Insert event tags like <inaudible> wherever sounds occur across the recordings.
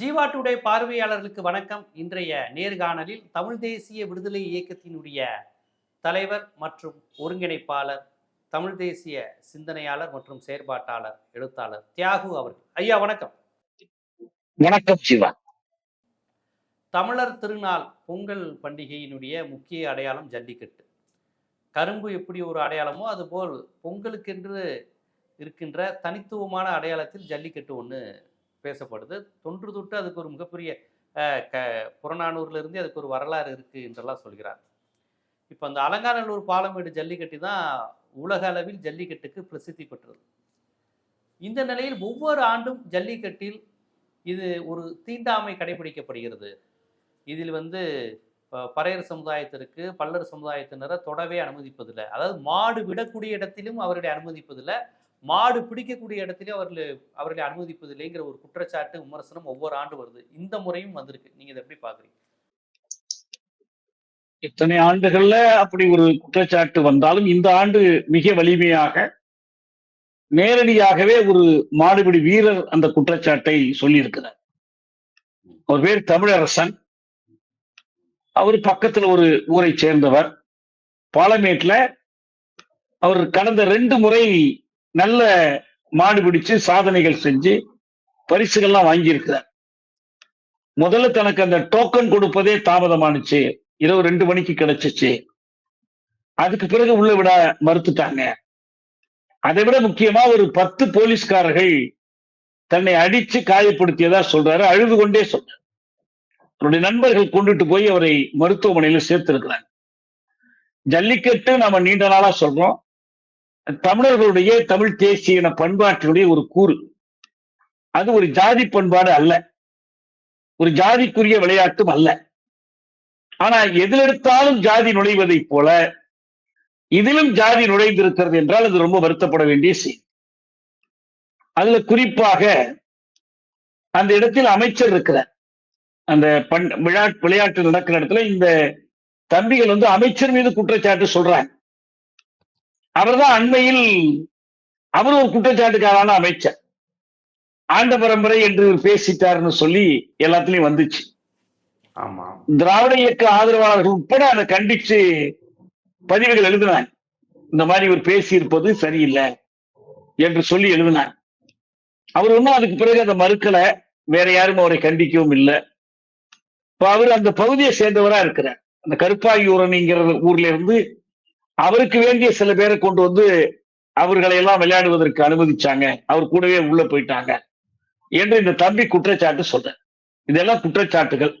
Jeeva today பார்வையாளர்களுக்கு வணக்கம். இன்றைய நேர்காணலில் தமிழ் தேசிய விடுதலை இயக்கத்தினுடைய தலைவர் மற்றும் ஒருங்கிணைப்பாளர் தமிழ் தேசிய சிந்தனையாளர் மற்றும் செயற்பாட்டாளர் எழுத்தாளர் தியாகு அவர்கள். ஐயா வணக்கம். வணக்கம் சிவா தமிழர் திருநாள் பொங்கல் பண்டிகையினுடைய முக்கிய அடையாளம் ஜல்லிக்கட்டு. கரும்பு எப்படி ஒரு அடையாளமோ அதுபோல் பொங்கலுக்கென்று இருக்கின்ற தனித்துவமான அடையாளத்தில் ஜல்லிக்கட்டு ஒன்று பேசப்படுது. தொன்று தொட்டு அதுக்கு ஒரு மிகப்பெரிய க புறநானூர்லேருந்து அதுக்கு ஒரு வரலாறு இருக்குது என்றெல்லாம் சொல்கிறார். இப்போ அந்த அலங்காநல்லூர் பாலமேடு ஜல்லிக்கட்டு தான் உலக அளவில் ஜல்லிக்கட்டுக்கு பிரசித்தி பெற்றது. இந்த நிலையில் ஒவ்வொரு ஆண்டும் ஜல்லிக்கட்டில் இது ஒரு தீண்டாமை கடைபிடிக்கப்படுகிறது. இதில் வந்து பறையர் சமுதாயத்திற்கு பல்லர் சமுதாயத்தினரை தொடவே அனுமதிப்பதில்லை. அதாவது மாடு விடக்கூடிய இடத்திலும் அவர்களை அனுமதிப்பதில்லை. மாடு பிடிக்கக்கூடிய இடத்திலும் அவர்களை அவர்களை அனுமதிப்பதில்லைங்கிற ஒரு குற்றச்சாட்டு விமர்சனம் ஒவ்வொரு ஆண்டு வருது. இந்த முறையும் வந்திருக்கு. நீங்க இதை எப்படி பாக்குறீங்க இத்தனை ஆண்டுகள்ல அப்படி ஒரு குற்றச்சாட்டு வந்தாலும் இந்த ஆண்டு மிக வலிமையாக நேரடியாகவே ஒரு மாடுபிடி வீரர் அந்த குற்றச்சாட்டை சொல்லியிருக்கிறார். அவர் பேர் தமிழரசன். அவர் பக்கத்துல ஒரு ஊரை சேர்ந்தவர். பாலமேட்ல அவர் கடந்த ரெண்டு முறை நல்ல மாடு பிடிச்சு சாதனைகள் செஞ்சு பரிசுகள்லாம் வாங்கியிருக்கிறார். முதல்ல தனக்கு அந்த டோக்கன் கொடுப்பதே தாமதமானுச்சு. இரவு ரெண்டு மணிக்கு கிடைச்சிச்சு. அதுக்கு பிறகு உள்ள விட மறுத்துட்டாங்க. அதை விட முக்கியமா ஒரு பத்து போலீஸ்காரர்கள் தன்னை அடிச்சு காயப்படுத்தியதா சொல்றாரு. அழுது கொண்டே சொல்றாரு. அவருடைய நண்பர்கள் கொண்டுட்டு போய் அவரை மருத்துவமனையில சேர்த்திருக்கிறாங்க. ஜல்லிக்கட்டு நாம நீண்ட நாளா சொல்றோம். தமிழர்களுடைய தமிழ் தேசிய இன பண்பாட்டினுடைய ஒரு கூறு. அது ஒரு ஜாதி பண்பாடு அல்ல. ஒரு ஜாதிக்குரிய விளையாட்டும் அல்ல. ஆனா எதிலெடுத்தாலும் ஜாதி நுழைவதைப் போல இதிலும் ஜாதி நுழைந்திருக்கிறது என்றால் அது ரொம்ப வருத்தப்பட வேண்டிய செய்தி அதுல குறிப்பாக அந்த இடத்தில் அமைச்சர் இருக்கிறார். அந்த பண் விழா விளையாட்டு நடக்கிற இடத்துல இந்த தம்பிகள் வந்து அமைச்சர் மீது குற்றச்சாட்டு சொல்றாங்க. அவர்தான் அண்மையில் அவர் ஒரு குற்றச்சாட்டுக்காரான அமைச்சர். ஆண்ட பரம்பரை என்று பேசிட்டாருன்னு சொல்லி எல்லாத்துலயும் வந்துச்சு. திராவிட இயக்க ஆதரவாளர்கள் உட்பட அதை கண்டிச்சு பதிவுகள் எழுதினாங்க இந்த மாதிரி இவர் பேசியிருப்பது சரியில்லை என்று சொல்லி எழுதினாங்க அவர் ஒன்றும் அதுக்கு பிறகு அதை மறுக்கல. வேற யாரும் அவரை கண்டிக்கவும் இல்லை. இப்ப அவர் அந்த பகுதியை சேர்ந்தவரா இருக்கிறார். அந்த கருப்பாயூரணிங்கிற ஊர்ல இருந்து அவருக்கு வேண்டிய சில பேரை கொண்டு வந்து அவர்களை எல்லாம் விளையாடுவதற்கு அனுமதிச்சாங்க. அவர் கூடவே உள்ள போயிட்டாங்க. என்று இந்த தம்பி குற்றச்சாட்டு சொல்ற இதெல்லாம் குற்றச்சாட்டுகள்.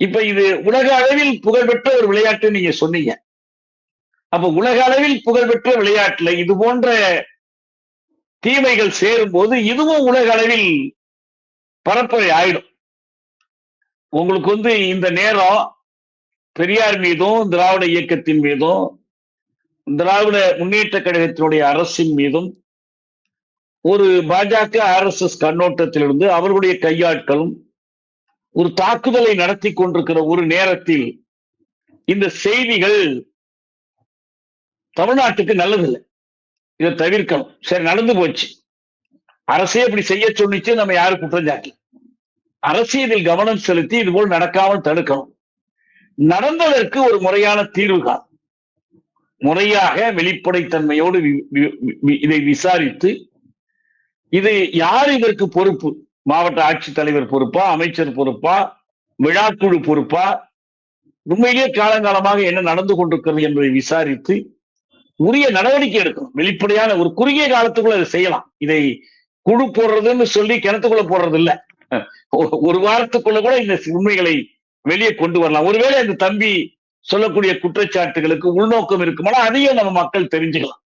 இப்ப இது உலக அளவில் புகழ்பெற்ற ஒரு விளையாட்டு நீங்க சொன்னீங்க. அப்ப உலக அளவில் புகழ்பெற்ற விளையாட்டுல இது போன்ற தீமைகள் சேரும் போது இதுவும் உலக அளவில் பரப்புரை ஆயிடும். உங்களுக்கு வந்து இந்த நேரம் பெரியார் மீதும் திராவிட இயக்கத்தின் மீதும் திராவிட முன்னேற்ற கழகத்தினுடைய அரசின் மீதும் ஒரு பாஜக ஆர்எஸ்எஸ் கண்ணோட்டத்திலிருந்து அவர்களுடைய கையாட்களும் ஒரு தாக்குதலை நடத்தி கொண்டிருக்கிற ஒரு நேரத்தில் இந்த செய்திகள் தமிழ்நாட்டுக்கு நல்லதில்லை. இதை தவிர்க்கணும். சரி நடந்து போச்சு. அரசே இப்படி செய்ய சொன்னிச்சு நம்ம யாரும் குற்றம் சாட்டல அரசு இதில் கவனம் செலுத்தி இது போல் நடக்காமல் தடுக்கணும். நடந்ததற்கு ஒரு முறையான தீர்வு காணும் முறையாக வெளிப்படைத்தன்மையோடு இதை விசாரித்து இது யார் இதற்கு பொறுப்பு? மாவட்ட ஆட்சித்தலைவர் பொறுப்பா? அமைச்சர் பொறுப்பா? விழாக்குழு பொறுப்பா? உண்மையிலேயே காலங்காலமாக என்ன நடந்து கொண்டிருக்கிறது என்பதை விசாரித்து உரிய நடவடிக்கை எடுக்கணும். வெளிப்படையான ஒரு குறுகிய காலத்துக்குள்ள அதை செய்யலாம். இதை குழு போடுறதுன்னு சொல்லி கிணத்துக்குள்ள போடுறது இல்ல ஒரு வாரத்துக்குள்ள கூட இந்த உண்மைகளை வெளியே கொண்டு வரலாம். ஒருவேளை அந்த தம்பி சொல்லக்கூடிய குற்றச்சாட்டுகளுக்கு உள்நோக்கம் இருக்குமானா அதையும் நம்ம மக்கள் தெரிஞ்சுக்கலாம்.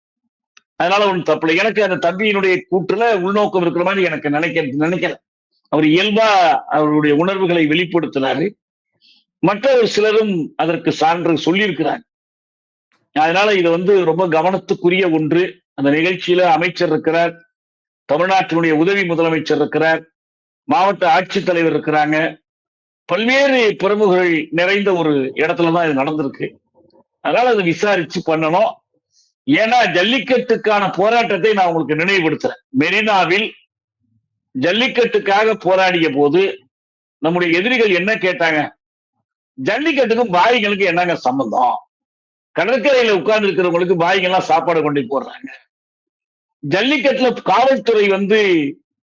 அதனால ஒன்றும் தப்பு இல்லை. எனக்கு அந்த தம்பியினுடைய கூற்றுல உள்நோக்கம் இருக்கிற மாதிரி எனக்கு நினைக்க நினைக்கல. அவர் இயல்பா அவருடைய உணர்வுகளை வெளிப்படுத்தினாரு. மற்ற சிலரும் அதற்கு சான்று சொல்லியிருக்கிறாங்க. அதனால இது வந்து ரொம்ப கவனத்துக்குரிய ஒன்று. அந்த நிகழ்ச்சியில அமைச்சர் இருக்கிறார். தமிழ்நாட்டினுடைய உதவி முதலமைச்சர் இருக்கிறார். மாவட்ட ஆட்சித்தலைவர் இருக்கிறாங்க. பல்வேறு பிரமுகர்கள் நிறைந்த ஒரு இடத்துல தான் இது நடந்திருக்கு. அதனால அதை விசாரிச்சு பண்ணணும். ஏன்னா ஜல்லிக்கட்டுக்கான போராட்டத்தை நான் உங்களுக்கு நினைவுபடுத்துறேன். மெரினாவில் ஜல்லிக்கட்டுக்காக போராடிய போது நம்முடைய எதிரிகள் என்ன கேட்டாங்க? ஜல்லிக்கட்டுக்கும் பாய்களுக்கும் என்னங்க சம்பந்தம்? கடற்கரையில உட்கார்ந்து இருக்கிறவங்களுக்கு பாய்கள்லாம் சாப்பாடு கொண்டு போடுறாங்க. ஜல்லிக்கட்டுல காவல்துறை வந்து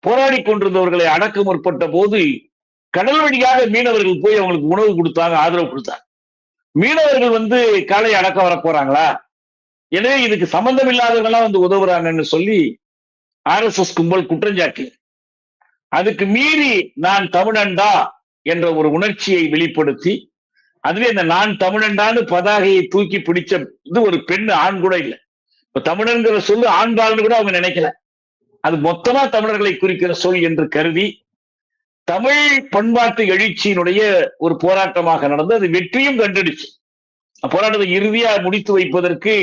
போராடி கொண்டிருந்தவர்களை அடக்க முற்பட்ட போது கடல் வழியாக மீனவர்கள் போய் அவங்களுக்கு உணவு கொடுத்தாங்க ஆதரவு கொடுத்தாங்க. மீனவர்கள் வந்து காலை அடக்க வர போறாங்களா? எனவே இதுக்கு சம்பந்தம் இல்லாதவங்களாம் வந்து உதவுறாங்கன்னு சொல்லி ஆர்எஸ்எஸ் கும்பல் குற்றஞ்சாட்டு. அதுக்கு மீறி நான் தமிழண்டா என்ற ஒரு உணர்ச்சியை வெளிப்படுத்தி அதுவே இந்த நான் தமிழண்டான்னு பதாகையை தூக்கி பிடிச்ச இது ஒரு பெண் ஆண் கூட இல்லை. இப்ப தமிழன்கிற சொல்லு ஆண்பாள்னு கூட அவங்க நினைக்கல. அது மொத்தமா தமிழர்களை குறிக்கிற சொல் என்று கருதி தமிழ் பண்பாட்டு எழுச்சியினுடைய ஒரு போராட்டமாக நடந்து அது வெற்றியும் கண்டுடுச்சு. போராட்டத்தை இறுதியா முடித்து வைப்பதற்கு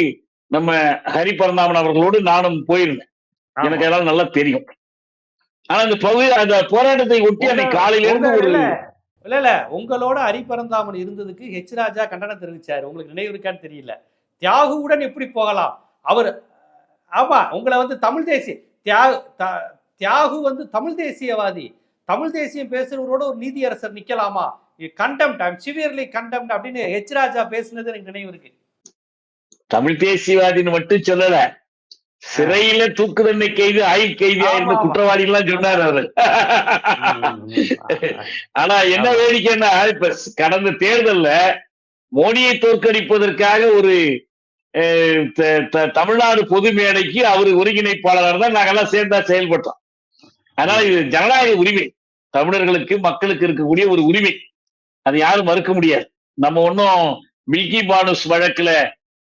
நம்ம ஹரி பரந்தாமன் அவர்களோடு நானும் போயிருந்தேன். எனக்கு அதெல்லாம் நல்லா தெரியும். ஆனா அந்த பகுதி அந்த போராட்டத்தை ஒட்டி அன்னைக்கு காலையில இருந்து ஒரு இல்ல இல்ல உங்களோட அரிபரந்தாமன் இருந்ததுக்கு ஹெச் ராஜா கண்டனம் தெரிவிச்சாரு. உங்களுக்கு நினைவு இருக்கான்னு தெரியல. தியாகுவுடன் எப்படி போகலாம்? அவர் ஆமா உங்களை வந்து தமிழ் தேசிய தியாகு தியாகு வந்து தமிழ் தேசியவாதி. தமிழ் தேசியம் பேசுறவரோட ஒரு நீதியரசர் நிக்கலாமா? கண்டெம்ட் ஐம் சிவியர்லி கண்டெம்ட் அப்படின்னு ஹெச் ராஜா பேசுனது எனக்கு நினைவு இருக்கு. தமிழ் தேசியவாதின்னு மட்டும் சொல்லல. சிறையில தூக்கு தண்டனை கைது ஆயுள் கைதியா இருந்த. குற்றவாளி எல்லாம் சொன்னார் அவரு. ஆனா என்ன. வேடிக்கைன்னா இப்ப கடந்த தேர்தல்ல மோடியை தோற்கடிப்பதற்காக ஒரு தமிழ்நாடு பொது மேடைக்கு அவர் ஒருங்கிணைப்பாளராக தான் நாங்கெல்லாம் சேர்ந்தா செயல்பட்டோம். அதனால இது ஜனநாயக உரிமை. தமிழர்களுக்கு மக்களுக்கு இருக்கக்கூடிய ஒரு உரிமை. அதை யாரும் மறுக்க முடியாது. நம்ம ஒன்னும் மில்கி பானுஸ் வழக்குல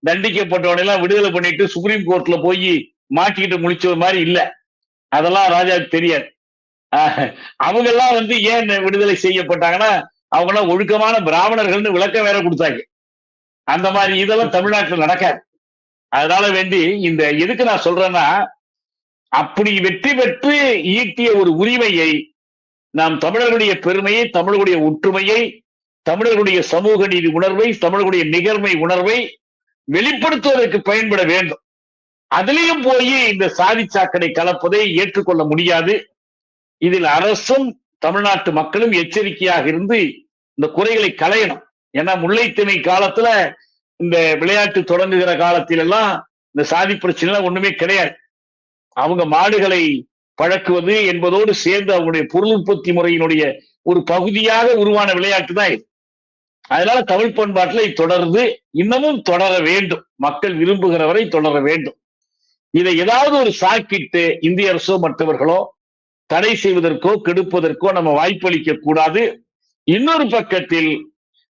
தண்டிக்கப்பட்டவனையெல்லாம் விடுதலை பண்ணிட்டு சுப்ரீம் கோர்ட்ல போய் மாட்டிக்கிட்டு முடிச்ச மாதிரி இல்லை. அதெல்லாம் ராஜாவுக்கு தெரியாது. அவங்க எல்லாம் வந்து ஏன் விடுதலை செய்யப்பட்டாங்கன்னா அவங்க எல்லாம் ஒழுக்கமான பிராமணர்கள்னு விளக்கம் வேற கொடுத்தாங்க. அந்த மாதிரி இதெல்லாம் தமிழ்நாட்டில் நடக்காது. அதனால வேண்டி இந்த எதுக்கு நான் சொல்றேன்னா அப்படி வெற்றி பெற்று ஈட்டிய ஒரு உரிமையை நாம் தமிழர்களுடைய பெருமையை தமிழர்களுடைய ஒற்றுமையை தமிழர்களுடைய சமூக நீதி உணர்வை தமிழர்களுடைய நிகர்மை உணர்வை வெளிப்படுத்துவதற்கு பயன்பட வேண்டும். அதுலேயும் போய் இந்த சாதி சாக்கடை கலப்பதை ஏற்றுக்கொள்ள முடியாது. இதில் அரசும் தமிழ்நாட்டு மக்களும் எச்சரிக்கையாக இருந்து இந்த குறைகளை களையணும். ஏன்னா முல்லைத்திணை காலத்துல இந்த விளையாட்டு தொடங்குகிற காலத்திலெல்லாம் இந்த சாதி பிரச்சனை ஒண்ணுமே கிடையாது. அவங்க மாடுகளை பழக்குவது என்பதோடு சேர்ந்து அவங்களுடைய பொருள் உற்பத்தி முறையினுடைய ஒரு பகுதியாக உருவான விளையாட்டு தான் இது. அதனால தமிழ் பண்பாட்டுல இது தொடர்ந்து இன்னமும் தொடர வேண்டும். மக்கள் விரும்புகிறவரை தொடர வேண்டும். இதை ஏதாவது ஒரு சாக்கிட்டு இந்திய அரசோ மற்றவர்களோ தடை செய்வதற்கோ கெடுப்பதற்கோ நம்ம வாய்ப்பளிக்க கூடாது. இன்னொரு பக்கத்தில்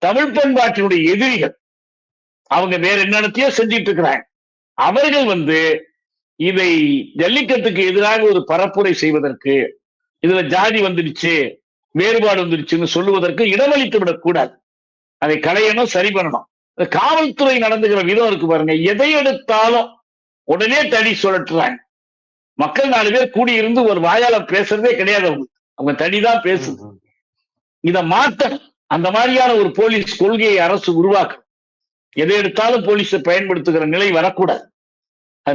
தமிழ் பண்பாட்டினுடைய எதிரிகள் அவங்க வேற என்னென்னத்தையோ செஞ்சிட்டு இருக்கிறாங்க. அவர்கள் வந்து இதை ஜல்லிக்கட்டுக்கு எதிராக ஒரு பரப்புரை செய்வதற்கு இதுல ஜாதி வந்துடுச்சு வேறுபாடு வந்துடுச்சுன்னு சொல்லுவதற்கு இடமளித்து விடக்கூடாது. அதை களையணும் சரி பண்ணணும் காவல்துறை நடந்துகிற விதம் இருக்கு பாருங்க. எதை எடுத்தாலும் உடனே தடி சுழற்றுறாங்க. மக்கள் நாலு பேர் கூடியிருந்து ஒரு வாயால பேசுறதே கிடையாது அவங்க. அவங்க தனிதான் பேசுது. இதை மாத்தணும் அந்த மாதிரியான ஒரு போலீஸ் கொள்கையை அரசு உருவாக்கணும். எதை எடுத்தாலும் போலீஸை பயன்படுத்துகிற நிலை வரக்கூடாது.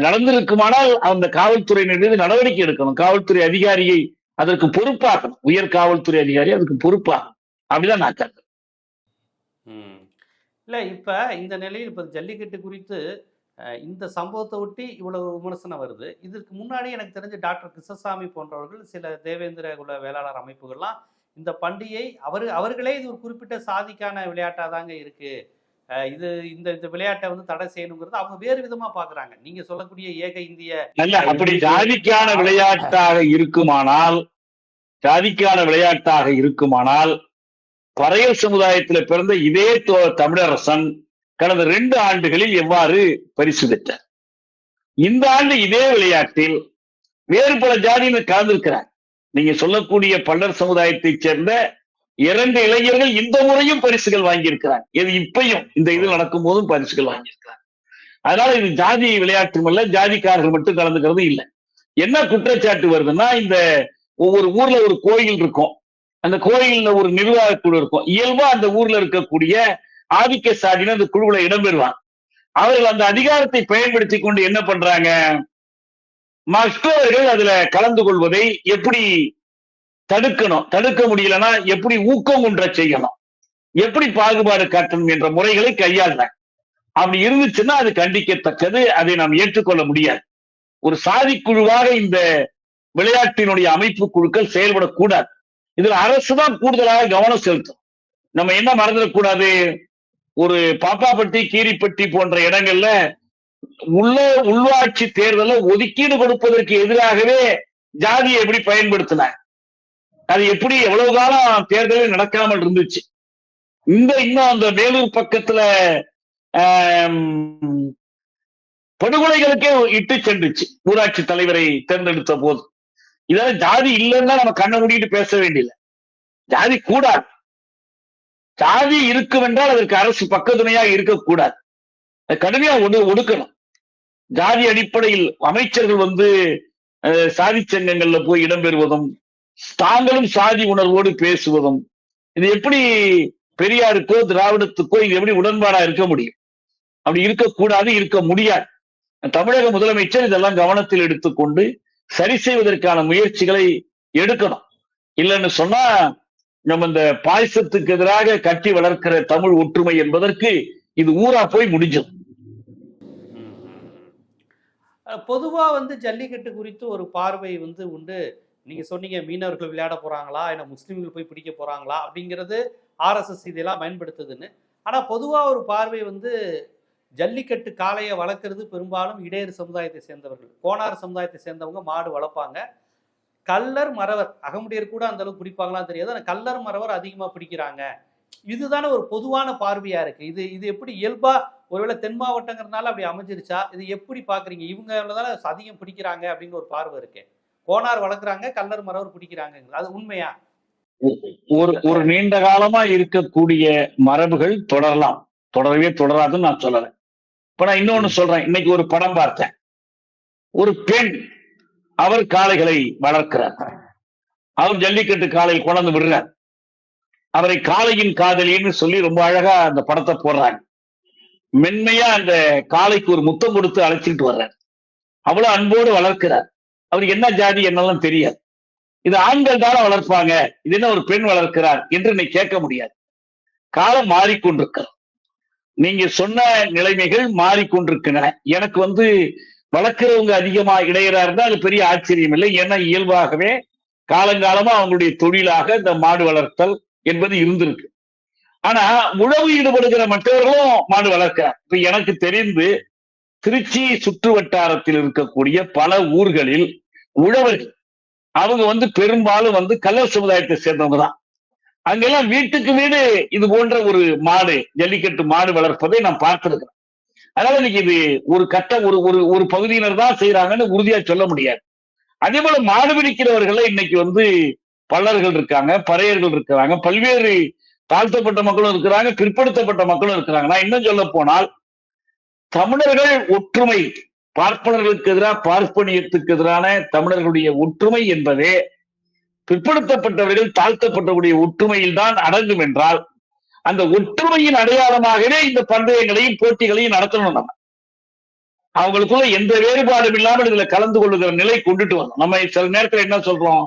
நடந்திருக்குமானால் அந்த காவல்துறையினர் மீது நடவடிக்கை எடுக்கணும். காவல்துறை அதிகாரியை அதற்கு பொறுப்பாக்கணும். உயர் காவல்துறை அதிகாரி அதுக்கு பொறுப்பாகும் அப்படிதான் நான் கருதுறேன். இல்ல இப்ப இந்த நிலையில் இப்ப ஜல்லிக்கட்டு குறித்து அஹ், இந்த சம்பவத்தை ஒட்டி இவ்வளவு விமர்சனம் வருது. இதற்கு முன்னாடி எனக்கு தெரிஞ்ச டாக்டர் கிருஷ்ணசாமி போன்றவர்கள் சில தேவேந்திர குல வேளாளர் அமைப்புகள்லாம் இந்த பண்டிகை அவர் அவர்களே இது ஒரு குறிப்பிட்ட சாதிக்கான விளையாட்டாக தாங்க இருக்கு. இது இந்த இந்த விளையாட்டை வந்து தடை செய்யணுங்கிறது அவங்க வேறு விதமா பாக்குறாங்க நீங்க சொல்லக்கூடிய ஏக இந்திய அப்படி ஜாதிக்கான விளையாட்டாக இருக்குமானால் ஜாதிக்கான விளையாட்டாக இருக்குமானால் பறையல் சமுதாயத்துல பிறந்த இதே தோ- தமிழரசன் கடந்த ரெண்டு ஆண்டுகளில் எவ்வாறு பரிசு பெற்றார்? இந்த ஆண்டு இதே விளையாட்டில் வேறு பல ஜாதியினர் கலந்திருக்கிறார். நீங்க சொல்லக்கூடிய பல்லர் சமுதாயத்தைச் சேர்ந்த இரண்டு இளைஞர்கள் இந்த முறையும் பரிசுகள் வாங்கியிருக்கிறாங்க இது இப்பையும் இந்த இது நடக்கும் போதும் பரிசுகள் வாங்கியிருக்கிறாங்க அதனால இது ஜாதி விளையாட்டும் அல்ல ஜாதிக்காரர்கள் மட்டும் கலந்துக்கிறது இல்லை. என்ன குற்றச்சாட்டு வருதுன்னா இந்த ஒவ்வொரு ஊர்ல ஒரு கோயில் இருக்கும். அந்த கோயில்ல ஒரு நிர்வாக குழு இருக்கும். இயல்பா அந்த ஊர்ல இருக்கக்கூடிய ஆதிக்க சாதியினர் அந்த குழுவுல இடம்பெறுவாங்க. அவர்கள் அந்த அதிகாரத்தை பயன்படுத்தி கொண்டு என்ன பண்றாங்க? மற்றவர்கள் அதுல கலந்து கொள்வதை எப்படி தடுக்கணும். தடுக்க முடியலன்னா எப்படி ஊக்கம் குன்ற செய்யணும்? எப்படி பாகுபாடு காட்டணும் என்ற முறைகளை கையாள அப்படி இருந்துச்சுன்னா அது கண்டிக்கத்தக்கது. அதை நாம் ஏற்றுக்கொள்ள முடியாது. ஒரு சாதி குழுவாக இந்த விளையாட்டினுடைய அமைப்பு குழுக்கள் செயல்படக்கூடாது. இதுல அரசு தான் கூடுதலாக கவனம் செலுத்தும். நம்ம என்ன மறந்துடக்கூடாது? ஒரு பாப்பாப்பட்டி கீரிப்பட்டி போன்ற இடங்கள்ல உள்ள உள்ளாட்சி தேர்தலை ஒதுக்கீடு கொடுப்பதற்கு எதிராகவே ஜாதியை எப்படி பயன்படுத்தின அது எப்படி எவ்வளவு காலம் தேர்தலே நடக்காமல் இருந்துச்சு? இந்த இன்னும் அந்த வேலூர் பக்கத்துல படுகொலைகளுக்கே இட்டு சென்றுச்சு ஊராட்சி தலைவரை தேர்ந்தெடுத்த போது. இதெல்லாம் ஜாதி இல்லைன்னா நம்ம கண்ணை மூடிட்டு பேச வேண்டியதில்லை. ஜாதி கூடாது. ஜாதி இருக்கும் என்றால் அதற்கு அரசு பக்கத்துணையாக இருக்கக்கூடாது. கடுமையா ஒடு ஒடுக்கணும். ஜாதி அடிப்படையில் அமைச்சர்கள் வந்து அஹ், சாதி சங்கங்கள்ல போய் இடம்பெறுவதும் தாங்களும் சாதி உணர்வோடு பேசுவதும் இது எப்படி பெரியாருக்கோ திராவிடத்துக்கோ இது எப்படி உடன்பாடா இருக்க முடியும்? அப்படி இருக்கக்கூடாது இருக்க முடியாது. தமிழக முதலமைச்சர் இதெல்லாம் கவனத்தில் எடுத்துக்கொண்டு சரி செய்வதற்கான முயற்சிகளை எடுக்கணும். இல்லைன்னு சொன்னா நம்ம இந்த பாயசத்துக்கு எதிராக கட்டி வளர்க்கிற தமிழ் ஒற்றுமை என்பதற்கு இது ஊரா போய் முடிஞ்சது பொதுவா வந்து ஜல்லிக்கட்டு குறித்து ஒரு பார்வை வந்து உண்டு. நீங்க சொன்னீங்க மீனவர்கள் விளையாட போறாங்களா? இல்லை முஸ்லீம்கள் போய் பிடிக்க போறாங்களா? அப்படிங்கிறது ஆர்எஸ்எஸ் இதெல்லாம் பயன்படுத்துதுன்னு. ஆனா பொதுவா ஒரு பார்வை வந்து ஜல்லிக்கட்டு காளையை வளர்க்கறது பெரும்பாலும் இடையர் சமுதாயத்தை சேர்ந்தவர்கள். கோனார் சமுதாயத்தை சேர்ந்தவங்க மாடு வளர்ப்பாங்க. கல்லர் மறவர். அகமுடையர் கூட அந்த அளவுக்கு பிடிப்பாங்களான்னு தெரியாது. ஆனால் கல்லர் மறவர் அதிகமாக பிடிக்கிறாங்க. இதுதானே ஒரு பொதுவான பார்வையா இருக்கு. இது இது எப்படி இயல்பா ஒருவேளை தென் மாவட்டங்கிறதுனால அப்படி அமைஞ்சிருச்சா? இது எப்படி பாக்குறீங்க? இவங்க தானே அதிகம் பிடிக்கிறாங்க அப்படின்னு ஒரு பார்வை இருக்குது கோனார் வளர்க்குறாங்க கல்லர் மரவர் பிடிக்கிறாங்க அது உண்மையா? ஒரு ஒரு நீண்ட காலமா இருக்கக்கூடிய மரபுகள் தொடரலாம். தொடரவே தொடராதுன்னு நான் சொல்லறேன் இப்ப நான் இன்னொன்னு சொல்றேன். இன்னைக்கு ஒரு படம் பார்த்தேன். ஒரு பெண் அவர் காளைகளை வளர்க்கிறார். அவர் ஜல்லிக்கட்டு காலையில் கொண்டாந்து விடுறார். அவரை காளையின் காதலின்னு சொல்லி ரொம்ப அழகா அந்த படத்தை போடுறாங்க. மென்மையா அந்த காளைக்கு ஒரு முத்தம் கொடுத்து அழைச்சிட்டு வர்றார். அவ்வளவு அன்போடு வளர்க்கிறார். அவருக்கு என்ன ஜாதி என்னெல்லாம் தெரியாது. இது ஆண்கள் தானே வளர்ப்பாங்க. இது என்ன ஒரு பெண் வளர்க்கிறார் என்று நீ கேட்க முடியாது. காலம் மாறிக்கொண்டிருக்கிறது. நீங்க சொன்ன நிலைமைகள் மாறிக்கொண்டிருக்கின்றன. எனக்கு வந்து வளர்க்கிறவங்க அதிகமா இடையிறா இருந்தால் அது பெரிய ஆச்சரியம் இல்லை. ஏன்னா இயல்பாகவே காலங்காலமா அவங்களுடைய தொழிலாக இந்த மாடு வளர்த்தல் என்பது இருந்திருக்கு. ஆனா உழவு ஈடுபடுகிற மற்றவர்களும் மாடு வளர்க்கிறார். இப்ப எனக்கு தெரிந்து திருச்சி சுற்று வட்டாரத்தில் இருக்கக்கூடிய பல ஊர்களில் உழவர்கள் அவங்க வந்து பெரும்பாலும் வந்து கல்லர் சமுதாயத்தை சேர்ந்தவங்க தான் அங்கெல்லாம் வீட்டுக்கு வீடு இது போன்ற ஒரு மாடு ஜல்லிக்கட்டு மாடு வளர்ப்பதை நான் பார்த்திருக்கிறேன் அதனால இன்னைக்கு இது ஒரு கட்ட ஒரு ஒரு ஒரு பகுதியினர் தான் செய்யறாங்கன்னு உறுதியா சொல்ல முடியாது. அதே போல மாடு பிடிக்கிறவர்களை இன்னைக்கு வந்து பல்லர்கள் இருக்காங்க பறையர்கள் இருக்கிறாங்க பல்வேறு தாழ்த்தப்பட்ட மக்களும் இருக்கிறாங்க பிற்படுத்தப்பட்ட மக்களும் இருக்கிறாங்க. நான் இன்னும் சொல்ல போனால் தமிழர்கள் ஒற்றுமை பார்ப்பனர்களுக்கு எதிராக பார்ப்பனியத்துக்கு எதிரான தமிழர்களுடைய ஒற்றுமை என்பதே பிற்படுத்தப்பட்டவர்கள் தாழ்த்தப்பட்டவருடைய ஒற்றுமையில் தான் அடங்கும் என்றால் அந்த ஒற்றுமையின் அடையாளமாகவே இந்த பந்தயங்களையும் போட்டிகளையும் நடத்தணும் நம்ம. அவங்களுக்குள்ள எந்த வேறுபாடும் இல்லாமல் இதுல கலந்து கொள்ளுகிற நிலை கொண்டுட்டு வரணும் நம்ம சில நேரத்துல என்ன சொல்றோம்?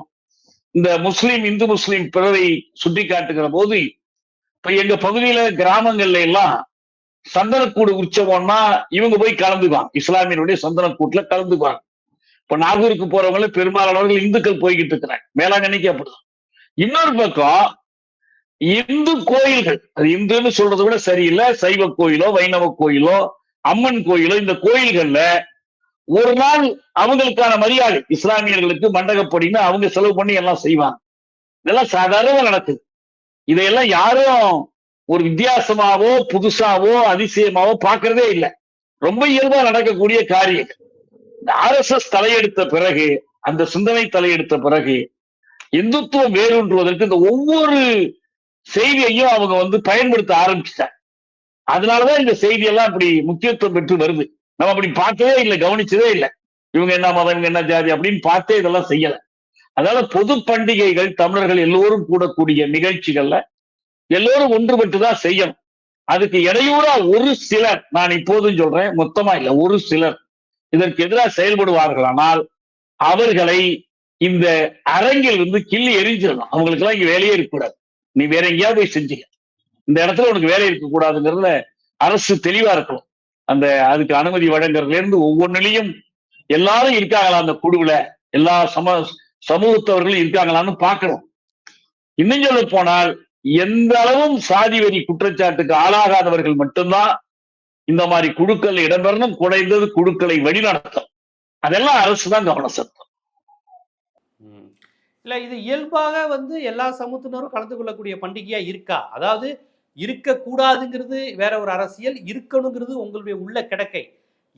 இந்த முஸ்லீம் இந்து முஸ்லீம் பிறரை சுட்டி காட்டுகிற போது இப்ப எங்க பகுதியில கிராமங்கள்ல எல்லாம் சந்தனக்கூடு உற்சவம்னா இவங்க போய் கலந்துக்குவாங்க. இஸ்லாமியனுடைய சந்தனக்கூட்டுல கலந்துக்குவாங்க. இப்ப நாகூருக்கு போறவங்களும் பெரும்பாலானவர்கள் இந்துக்கள் போய்கிட்டு இருக்கிறாங்க. வேளாங்கண்ணிக்கு அப்படிதான். இன்னொரு பக்கம் இந்து கோயில்கள். அது இந்துன்னு சொல்றதை விட சரியில்லை. சைவ கோயிலோ வைணவ கோயிலோ அம்மன் கோயிலோ இந்த கோயில்கள்ல ஒரு நாள் அவங்களுக்கான மரியாதை. இஸ்லாமியர்களுக்கு மண்டகப்படின்னு அவங்க செலவு பண்ணி எல்லாம் செய்வாங்க. இதெல்லாம் சாதாரணமா நடக்குது. இதையெல்லாம் யாரும் ஒரு வித்தியாசமாவோ புதுசாவோ அதிசயமாவோ பார்க்கறதே இல்லை. ரொம்ப இயல்பா நடக்கக்கூடிய காரியம் இந்த ஆர்எஸ்எஸ் தலையெடுத்த பிறகு அந்த சிந்தனை தலையெடுத்த பிறகு இந்துத்துவம் வேறுன்றுவதற்கு இந்த ஒவ்வொரு செய்தியையும் அவங்க வந்து பயன்படுத்த ஆரம்பிச்சிட்டாங்க. அதனாலதான் இந்த செய்தியெல்லாம் இப்படி முக்கியத்துவம் பெற்று வருது. நம்ம அப்படி பார்த்ததே இல்லை கவனிச்சதே இல்லை. இவங்க என்ன மதம் இவங்க என்ன ஜாதி அப்படின்னு பார்த்தே இதெல்லாம் செய்யல. அதனால பொது பண்டிகைகள் தமிழர்கள் எல்லோரும் கூடக்கூடிய நிகழ்ச்சிகள்ல எல்லோரும் ஒன்றுபட்டு தான் செய்யணும். அதுக்கு இடையூறா ஒரு சிலர் நான் இப்போதும் சொல்றேன் மொத்தமா இல்ல ஒரு சிலர் இதற்கு எதிராக செயல்படுவார்களானால் அவர்களை இந்த அரங்கில் வந்து கிள்ளி எரிஞ்சிடணும் அவங்களுக்கு எல்லாம் இங்க வேலையே இருக்கக்கூடாது. நீ வேற எங்கேயாவது போய் செஞ்சுக்க. இந்த இடத்துல உனக்கு வேலை இருக்கக்கூடாதுங்கிறதுல அரசு தெளிவா இருக்கணும். அந்த அதுக்கு அனுமதி வழங்குறதுல இருந்து ஒவ்வொன்றிலையும் எல்லாரும் இருக்காங்களா அந்த குழுவுல? எல்லா சம சமூகத்தவர்களும் இருக்காங்களான்னு பார்க்கணும். இன்னும் சொல்ல போனால் எந்த அளவும் சாதி வரி குற்றச்சாட்டுக்கு ஆளாகாதவர்கள் மட்டும்தான் இந்த மாதிரி குழுக்கள் இடம்பெறணும் குறைந்தது குழுக்களை வழிநடத்தும். அதெல்லாம் அரசு தான் கவனம் செலுத்தும். இல்ல இது இயல்பாக வந்து எல்லா சமூகத்தினரும் கலந்து கொள்ளக்கூடிய பண்டிகையா இருக்கா? அதாவது இருக்கக்கூடாதுங்கிறது வேற ஒரு அரசியல் இருக்கணுங்கிறது உங்களுடைய உள்ள கிடக்கை.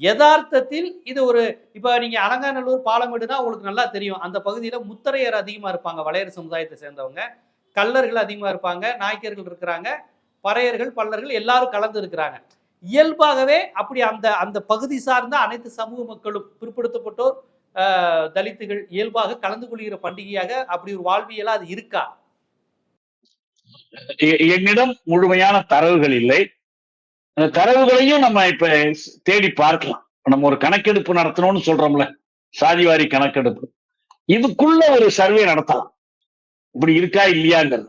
யதார்த்தத்தில் இது ஒரு இப்ப நீங்க அலங்காநல்லூர் பாலமேடுனா உங்களுக்கு நல்லா தெரியும். அந்த பகுதியில முத்தரையர் அதிகமா இருப்பாங்க வளையர் சமுதாயத்தை சேர்ந்தவங்க. கல்லர்கள் அதிகமா இருப்பாங்க நாய்க்கர்கள் இருக்கிறாங்க பறையர்கள் பல்லர்கள் எல்லாரும் கலந்து இருக்கிறாங்க. இயல்பாகவே அப்படி அந்த அந்த பகுதி சார்ந்த அனைத்து சமூக மக்களும் பிற்படுத்தப்பட்டோர் தலித்துகள் இயல்பாக கலந்து கொள்கிற பண்டிகையாக அப்படி ஒரு வாழ்வியலா அது இருக்கா? என்னிடம் முழுமையான தரவுகள் இல்லை. அந்த தரவுகளையும் நம்ம இப்ப தேடி பார்க்கலாம். நம்ம ஒரு கணக்கெடுப்பு நடத்தணும்னு சொல்றோம்ல. சாதிவாரி கணக்கெடுப்பு. இதுக்குள்ள ஒரு சர்வே நடத்தலாம். இப்படி இருக்கா இல்லையாங்கிறது.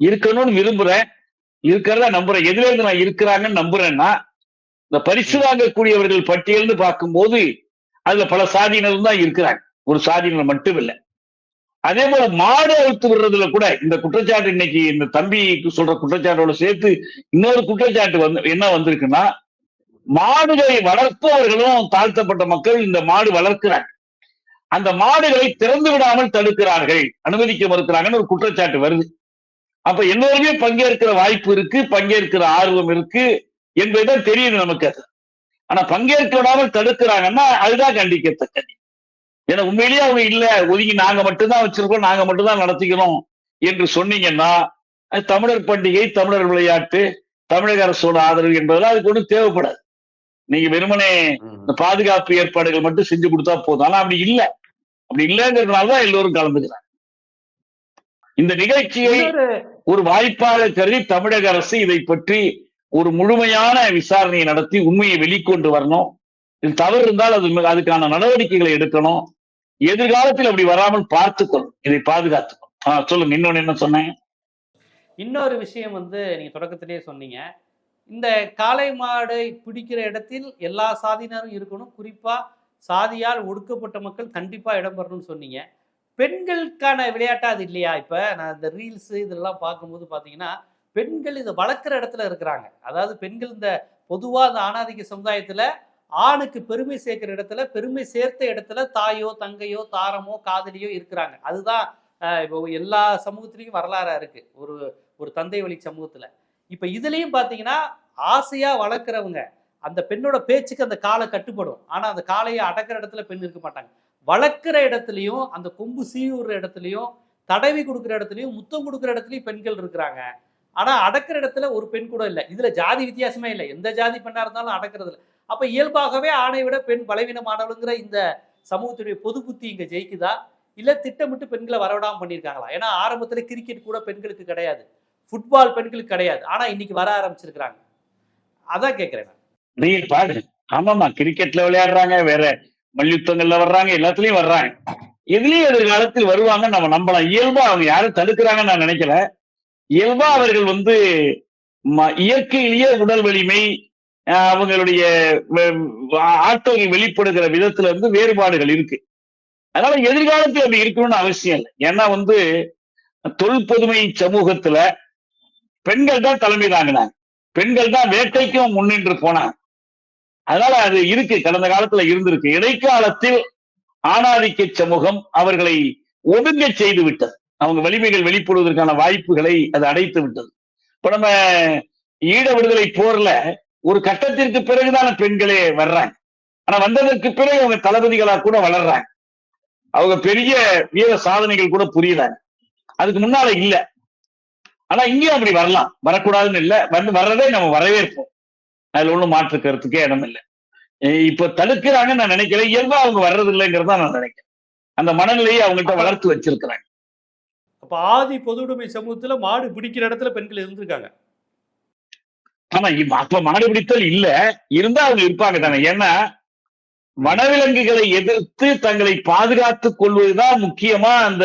இருக்கணும்னு விரும்புறேன். இருக்கிறதா நம்புறேன். எதுல இருந்து நான் இருக்கிறாங்கன்னு நம்புறேன்னா இந்த பரிசு வாங்கக்கூடியவர்கள் பட்டியல்னு பார்க்கும்போது அதுல பல சாதியினரும் தான் இருக்கிறாங்க. ஒரு சாதியினர் மட்டும் இல்லை அதே போல மாடு அழுத்து விடுறதுல கூட இந்த குற்றச்சாட்டு இன்னைக்கு இந்த தம்பிக்கு சொல்ற குற்றச்சாட்டோட சேர்த்து இன்னொரு குற்றச்சாட்டு வந்து என்ன வந்திருக்குன்னா மாடுகளை வளர்ப்பவர்களும் தாழ்த்தப்பட்ட மக்கள் இந்த மாடு வளர்க்கிறாங்க. அந்த மாடுகளை திறந்து விடாமல் தடுக்கிறார்கள். அனுமதிக்க மறுக்கிறாங்கன்னு ஒரு குற்றச்சாட்டு வருது. அப்ப எல்லோருமே பங்கேற்கிற வாய்ப்பு இருக்கு பங்கேற்கிற ஆர்வம் இருக்கு என்பதுதான் தெரியுது நமக்கு. அது ஆனா பங்கேற்க விடாமல் தடுக்கிறாங்கன்னா அதுதான் கண்டிக்கத்தக்கது. ஏன்னா உண்மையிலேயே அவங்க இல்ல ஒதுங்கி நாங்க மட்டும்தான் வச்சிருக்கோம் நாங்க மட்டும்தான் நடத்திக்கிறோம் என்று சொன்னீங்கன்னா தமிழர் பண்டிகை தமிழர் விளையாட்டு தமிழக அரசோட ஆதரவு என்பதெல்லாம் அதுக்கு ஒன்றும் தேவைப்படாது. நீங்க வெறுமனே இந்த பாதுகாப்பு ஏற்பாடுகள் மட்டும் செஞ்சு கொடுத்தா போதும். ஆனா அப்படி இல்ல. அப்படி இல்லைங்கிறதுனாலதான் எல்லோரும் கலந்துக்கிறாங்க. இந்த நிகழ்ச்சியை ஒரு வாய்ப்பாக கருதி தமிழக அரசு இதை பற்றி ஒரு முழுமையான விசாரணையை நடத்தி உண்மையை வெளிக்கொண்டு வரணும். இது தவறு இருந்தால் அது அதுக்கான நடவடிக்கைகளை எடுக்கணும். எதிர்காலத்தில் அப்படி வராமல் பார்த்துக்கணும். இதை பாதுகாத்துக்கணும். ஆஹ் சொல்லுங்க. இன்னொன்னு என்ன சொன்னேன்? இன்னொரு விஷயம் வந்து நீங்க தொடக்கத்திலேயே சொன்னீங்க. இந்த காளை மாடை பிடிக்கிற இடத்தில் எல்லா சாதியினரும் இருக்கணும். குறிப்பாக சாதியால் ஒடுக்கப்பட்ட மக்கள் கண்டிப்பாக இடம்பெறணும்னு சொன்னீங்க. பெண்களுக்கான விளையாட்டா அது இல்லையா? இப்போ நான் இந்த ரீல்ஸு இதெல்லாம் பார்க்கும்போது பார்த்தீங்கன்னா பெண்கள் இதை வளர்க்குற இடத்துல இருக்கிறாங்க. அதாவது பெண்கள் இந்த பொதுவாக இந்த ஆணாதிக்க சமுதாயத்தில் ஆணுக்கு பெருமை சேர்க்கிற இடத்துல பெருமை சேர்த்த இடத்துல தாயோ தங்கையோ தாரமோ காதலியோ இருக்கிறாங்க. அதுதான் இப்போ எல்லா சமூகத்திலையும் வரலாறாக இருக்கு. ஒரு ஒரு தந்தை வழி சமூகத்தில். இப்ப இதுலயும் பாத்தீங்கன்னா ஆசையா வளர்க்குறவங்க அந்த பெண்ணோட பேச்சுக்கு அந்த காலை கட்டுப்படும். ஆனா அந்த காளையை அடக்கிற இடத்துல பெண் இருக்க மாட்டாங்க. வளர்க்குற இடத்துலையும் அந்த கொம்பு சீவி விடுற தடவி கொடுக்குற இடத்துலையும் முத்தம் கொடுக்குற இடத்துலையும் பெண்கள் இருக்கிறாங்க. ஆனா அடக்கிற இடத்துல ஒரு பெண் கூட இல்லை. இதுல ஜாதி வித்தியாசமே இல்லை. எந்த ஜாதி பெண்ணா இருந்தாலும் அடக்கிறது இல்லை. அப்ப இயல்பாகவே ஆணை விட பெண் பலவீனமானவளுங்கிற இந்த சமூகத்துடைய பொது புத்தி இங்க ஜெயிக்குதா? இல்ல திட்டமிட்டு பெண்களை வரவிடாம பண்ணியிருக்காங்களா? ஏன்னா ஆரம்பத்துல கிரிக்கெட் கூட பெண்களுக்கு கிடையாது. ஃபுட்பால் பெண்களுக்கு கிடையாது. ஆனா இன்னைக்கு வர ஆரம்பிச்சிருக்கிறாங்க. அதான் கேட்கிறேன் நான். நீங்க ஆமாமா கிரிக்கெட்ல விளையாடுறாங்க வேற மல்யுத்தங்கள்ல வர்றாங்க எல்லாத்துலயும் வர்றாங்க. எதுலயும் எதிர்காலத்தில் வருவாங்க நம்ம நம்பலாம். இயல்பா அவங்க யாரும் தடுக்கிறாங்கன்னு நான் நினைக்கல. இயல்பா அவர்கள் வந்து ம- இயற்கையிலேயே உடல் வலிமை அவங்களுடைய ஆட்டோங்க வெளிப்படுகிற விதத்துல இருந்து வேறுபாடுகள் இருக்கு. அதனால எதிர்காலத்தில் அப்படி இருக்கணும்னு அவசியம் இல்லை. ஏன்னா வந்து தொல்பொதுமை சமூகத்துல பெண்கள் தான் தலைமை தாங்கினாங்க. பெண்கள் தான் வேட்டைக்கும் முன்னின்று போனாங்க. அதனால அது இருக்கு. கடந்த காலத்துல இருந்திருக்கு. இடைக்காலத்தில் ஆணாதிக்க சமூகம் அவர்களை ஒதுங்க செய்து விட்டது. அவங்க வலிமைகள் வெளிப்படுவதற்கான வாய்ப்புகளை அது அடைத்து விட்டது. இப்ப நம்ம ஈழ விடுதலை போர்ல ஒரு கட்டத்திற்கு பிறகுதான பெண்களே வர்றாங்க. ஆனா வந்ததற்கு பிறகு அவங்க தளபதிகளா கூட வளர்றாங்க. அவங்க பெரிய வீர சாதனைகள் கூட புரியல. அதுக்கு முன்னால இல்ல. ஆனா இங்கேயும் அப்படி வரலாம். வரக்கூடாதுன்னு இல்ல. வந்து வர்றதே நம்ம வரவேற்போம். அதுல ஒண்ணும் மாற்று கருத்துக்கே இடம் இல்லை. இப்ப தடுக்கிறாங்கன்னு நான் நினைக்கிறேன் இயல்பா அவங்க வர்றது இல்லைங்கிறதா நான் நினைக்கிறேன் அந்த மனநிலையை அவங்கள்ட்ட வளர்த்து வச்சிருக்கிறாங்க. அப்ப ஆதி பொதுவுடைமை சமூகத்துல மாடு பிடிக்கிற இடத்துல பெண்கள் இருந்திருக்காங்க. ஆனா இப்ப அப்ப மாடு பிடித்தல் இல்ல. இருந்தா அவங்க இருப்பாங்க தானே. ஏன்னா வனவிலங்குகளை எதிர்த்து தங்களை பாதுகாத்துக் கொள்வதுதான் முக்கியமா அந்த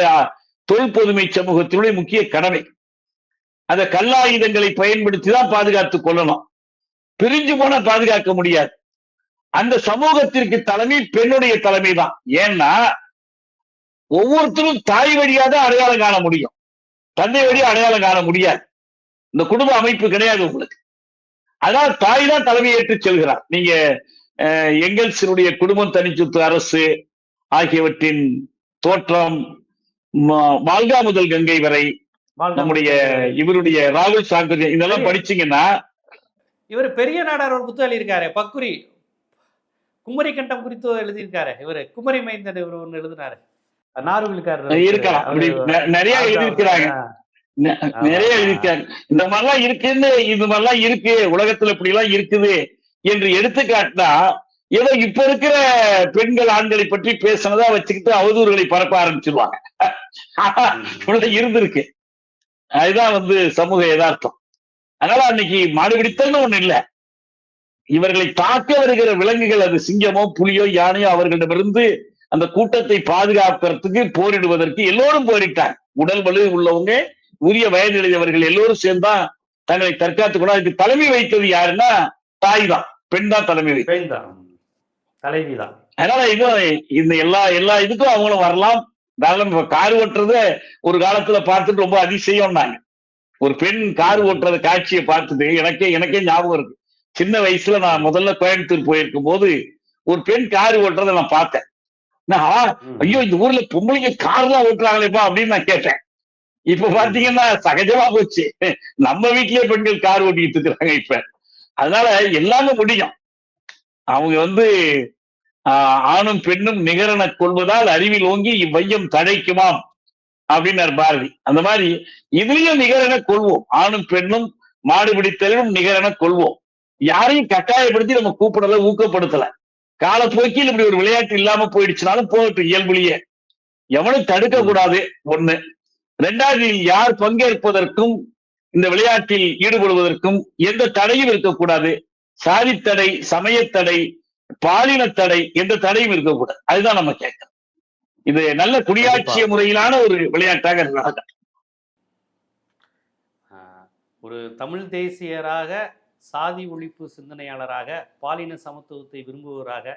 தொல் பொதுமை சமூகத்தினுடைய முக்கிய கடமை. அந்த கல்லாயுதங்களை பயன்படுத்தி தான் பாதுகாத்துக் கொள்ளணும். பிரிஞ்சு போனா பாதுகாக்க முடியாது. அந்த சமூகத்திற்கு தலைமை பெண்ணுடைய தலைமை தான் ஏன்னா ஒவ்வொருத்தரும் தாய் வழியா தான் அடையாளம் காண முடியும். தந்தை வழியா அடையாளம் காண முடியாது. இந்த குடும்ப அமைப்பு கிடையாது உங்களுக்கு. அதான் தாய் தான் தலைமை ஏற்று செல்கிறார். நீங்க அஹ், குடும்பம் தனிச்சுத்து அரசு ஆகியவற்றின் தோற்றம் ம- மால்கா முதல் கங்கை வரை நம்முடைய. இவருடைய ராகுல் சாங்கர் இதெல்லாம் படிச்சீங்கன்னா இவர் பெரிய நாடார் ஒரு புத்தகம் எழுதியிருக்காரு பக்குரி. குமரி கண்டம் குறித்து எழுதியிருக்காரு இவர். குமரி மைந்தன் இவர் ஒன்று எழுதினாரு. நார்வலுக்காரர் இருக்கலாம். அப்படி நிறைய எழுதியிருக்கிறாங்க. நிறைய எழுதியிருக்காங்க இந்த மாதிரிலாம் இருக்குன்னு இது மாதிரிலாம் இருக்கு. உலகத்துல இப்படி எல்லாம் இருக்குது என்று எடுத்துக்காட்டினா ஏதோ இப்ப இருக்கிற பெண்கள் ஆண்களை பற்றி பேசினதா வச்சுக்கிட்டு அவதூறுகளை பரப்ப ஆரம்பிச்சிருவாங்க. <laughs> இருந்திருக்கு. அதுதான் வந்து சமூக யதார்த்தம். அதனால அன்னைக்கு மாடு பிடித்தல்னு ஒண்ணு இல்ல. இவர்களை தாக்க வருகிற விலங்குகள் அது சிங்கமோ புலியோ யானையோ அவர்களிடமிருந்து அந்த கூட்டத்தை பாதுகாக்கிறதுக்கு போரிடுவதற்கு எல்லோரும் போரிட்டாங்க. உடல் வலு உள்ளவங்க உரிய வயதிடையவர்கள் எல்லோரும் சேர்ந்தா தங்களை தற்காத்துக் கூட அதுக்கு தலைமை வைத்தது யாருன்னா தாய் தான். பெண் தான் தலைமை வைத்தது. பெண் தான். தலைவி தான். அதனால இது இந்த எல்லா எல்லா இதுக்கும் அவங்களும் வரலாம். தாராளமா இப்ப கார் ஓட்டுறத ஒரு காலத்துல பார்த்துட்டு ரொம்ப அதிசயம் நாங்க ஒரு பெண் கார் ஓட்டுறத காட்சியை பார்த்துட்டு எனக்கே எனக்கே ஞாபகம் இருக்கு. சின்ன வயசுல நான் முதல்ல கோயம்புத்தூர் போயிருக்கும் போது ஒரு பெண் கார் ஓட்டுறதை நான் பார்த்தேன். ஐயோ இந்த ஊர்ல பொம்பளைங்க கார்லாம் ஓட்டுறாங்களேப்பா அப்படின்னு நான் கேட்டேன். இப்ப பாத்தீங்கன்னா சகஜமா போச்சு. நம்ம வீட்லயே பெண்கள் கார் ஓட்டிட்டு இருக்கிறாங்க இப்ப. அதனால எல்லாமே முடியும். அவங்க வந்து ஆணும் பெண்ணும் நிகரென கொள்வதால் அறிவில் ஓங்கி இவ்வையம் தழைக்குமாம் அப்படின்னார் பாரதி. அந்த மாதிரி இதுலயும் நிகரென கொள்வோம். ஆணும் பெண்ணும் மாடுபிடித்தலும் நிகரென கொள்வோம். யாரையும் கட்டாயப்படுத்தி நம்ம கூப்பிடல ஊக்கப்படுத்தல. காலப்போக்கில் இப்படி ஒரு விளையாட்டு இல்லாம போயிடுச்சுனாலும் போகட்டும் இயல்புலயே. எவனும் தடுக்க கூடாது ஒண்ணு. ரெண்டாவது யார் பங்கேற்பதற்கும் இந்த விளையாட்டில் ஈடுபடுவதற்கும் எந்த தடையும் இருக்கக்கூடாது. சாதித்தடை சமயத்தடை பாலின தடை எந்த தடையும் இருக்கக்கூடாது. அதுதான் நம்ம கேட்கிறோம். இது நல்ல குடியாட்சிய முறையிலான ஒரு விளையாட்டாக ஒரு தமிழ் தேசியராக சாதி ஒழிப்பு சிந்தனையாளராக பாலின சமத்துவத்தை விரும்புவராக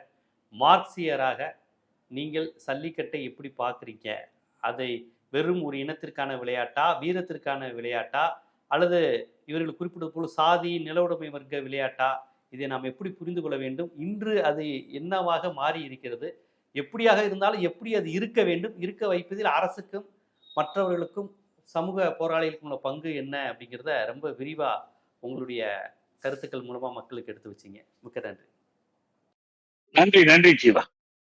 மார்க்சியராக நீங்கள் ஜல்லிக்கட்டை எப்படி பார்க்குறீங்க? அதை வெறும் ஒரு இனத்திற்கான விளையாட்டா வீரத்திற்கான விளையாட்டா அல்லது இவர்கள் குறிப்பிட்டது போல சாதி நிலவுடைமை வர்க்க விளையாட்டா இதை நாம் எப்படி புரிந்து கொள்ள வேண்டும்? இன்று அது என்னவாக மாறி இருக்கிறது எப்படியாக இருந்தாலும் எப்படி அது இருக்க வேண்டும்? இருக்க வைப்பதில் அரசுக்கும் மற்றவர்களுக்கும் சமூக போராளிகளுக்கும் உள்ள பங்கு என்ன அப்படிங்கிறத ரொம்ப விரிவா உங்களுடைய கருத்துக்கள் மூலமா மக்களுக்கு எடுத்து வச்சீங்க. மிக்க நன்றி. நன்றி நன்றி ஜீவா.